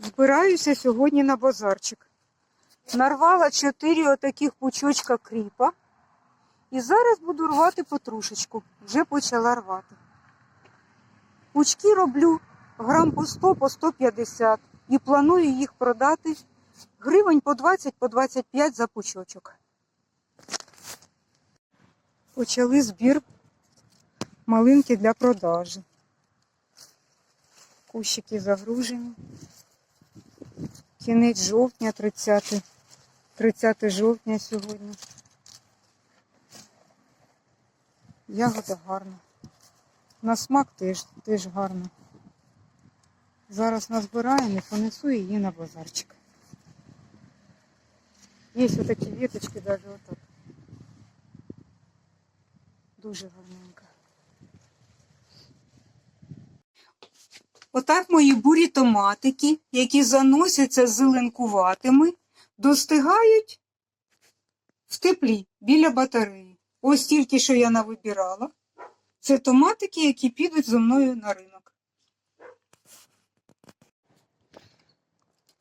Збираюся сьогодні на базарчик. Нарвала чотири отаких пучочка кріпа. І зараз буду рвати потрушечку. Вже почала рвати. Пучки роблю грам по 100, по 150 і планую їх продати гривень по 20, по 25 за пучочок. Почали збір малинки для продажі. Кущики загружені. Кінець жовтня, 30, 30 жовтня сьогодні. Ягода гарна. На смак теж, теж гарна. Зараз назбираємо і понесу її на базарчик. Є ось такі віточки навіть отак. Дуже гарненько. Отак мої бурі томатики, які заносяться зеленкуватими, достигають в теплі біля батареї. Ось тільки що я навибирала. Це томатики, які підуть зо мною на ринок.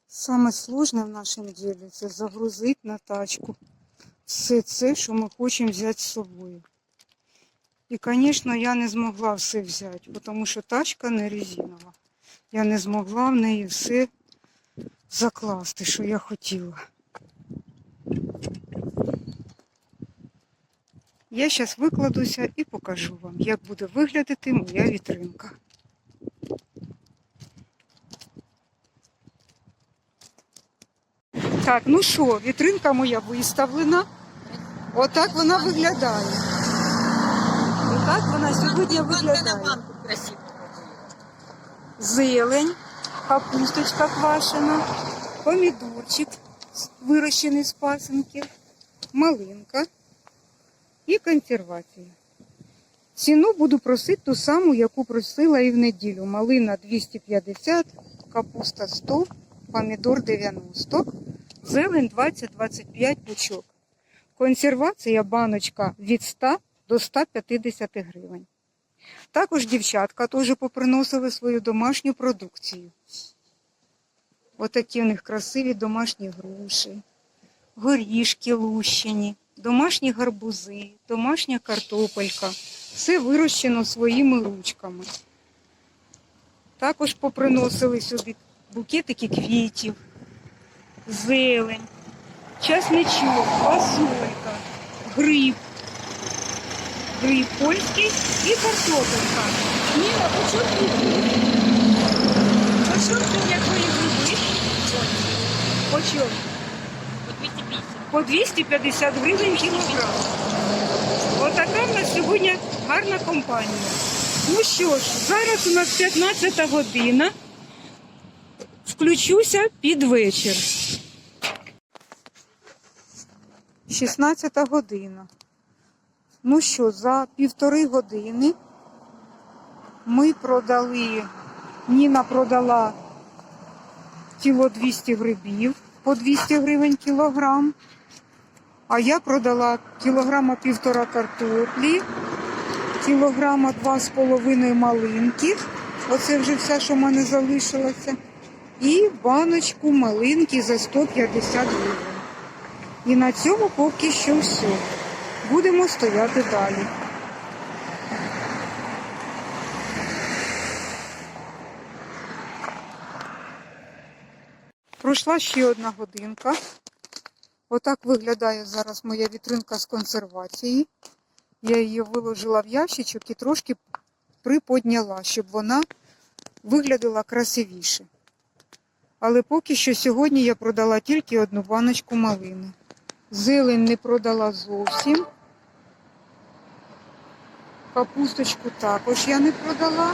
Саме сложне в нашому ділі це загрузити на тачку все це, що ми хочемо взяти з собою. І, звісно, я не змогла все взяти, тому що тачка не резинова. Я не змогла в неї все закласти, що я хотіла. Я зараз викладуся і покажу вам, як буде виглядати моя вітринка. Так, ну що, вітринка моя виставлена. Отак вона виглядає. Отак вона сьогодні виглядає. Зелень, капусточка квашена, помідорчик вирощений з пасенки, малинка і консервація. Ціну буду просити ту саму, яку просила і в неділю. Малина 250, капуста 100, помідор 90, зелень 20-25 пучок. Консервація баночка від 100 до 150 гривень. Також дівчатка теж поприносили свою домашню продукцію. Отакі у них красиві домашні груші, горішки лущені, домашні гарбузи, домашня картопелька. Все вирощено своїми ручками. Також поприносили сюди букетики квітів, зелень, часничок, фасолька, гриб, гриб польський і картопелька. Ніна, по чому По чому як твої гриби? По 250. По 250 гривень кілограм. Отака в нас сьогодні гарна компанія. Ну що ж, зараз у нас 15 година. Включуся під вечір. 16 година. Ну що, за півтори години ми продали, Ніна продала кіло 200 грибів по 200 гривень кілограм. А я продала кілограма півтора картоплі, кілограма два з половиною малинки. Оце вже все, що в мене залишилося. І баночку малинки за 150 гривень. І на цьому поки що все. Будемо стояти далі. Пройшла ще одна годинка. Отак виглядає зараз моя вітринка з консервації. Я її виложила в ящичок і трошки приподняла, щоб вона виглядала красивіше. Але поки що сьогодні я продала тільки одну баночку малини. Зелень не продала зовсім. Капусточку також я не продала.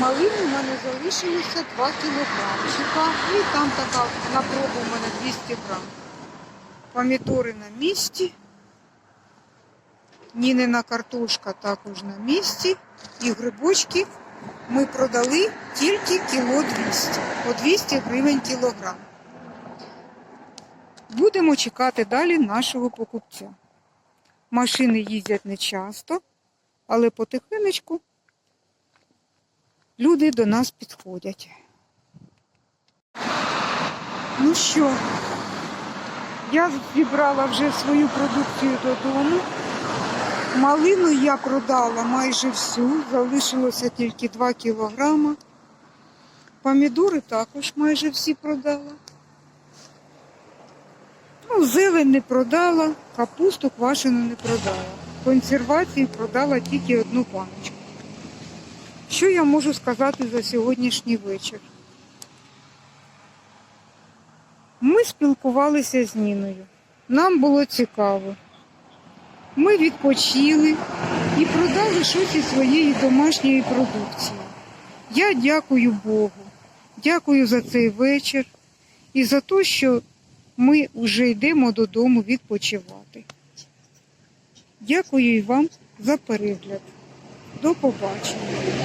Малини в мене залишилося 2 кілограмчика. І там така на пробу в мене 200 грам. Помідори на місці. Нінина картошка також на місці. І грибочки ми продали тільки кіло 200. По 200 гривень кілограм. Будемо чекати далі нашого покупця. Машини їздять не часто, але потихенечку люди до нас підходять. Ну що, я зібрала вже свою продукцію додому. Малину я продала майже всю, залишилося тільки 2 кілограма. Помідори також майже всі продала. Ну, зелень не продала, капусту квашену не продала. Консервації продала тільки одну баночку. Що я можу сказати за сьогоднішній вечір? Ми спілкувалися з Ніною. Нам було цікаво. Ми відпочили і продали щось із своєї домашньої продукції. Я дякую Богу, дякую за цей вечір і за те, що ми вже йдемо додому відпочивати. Дякую вам за перегляд. До побачення.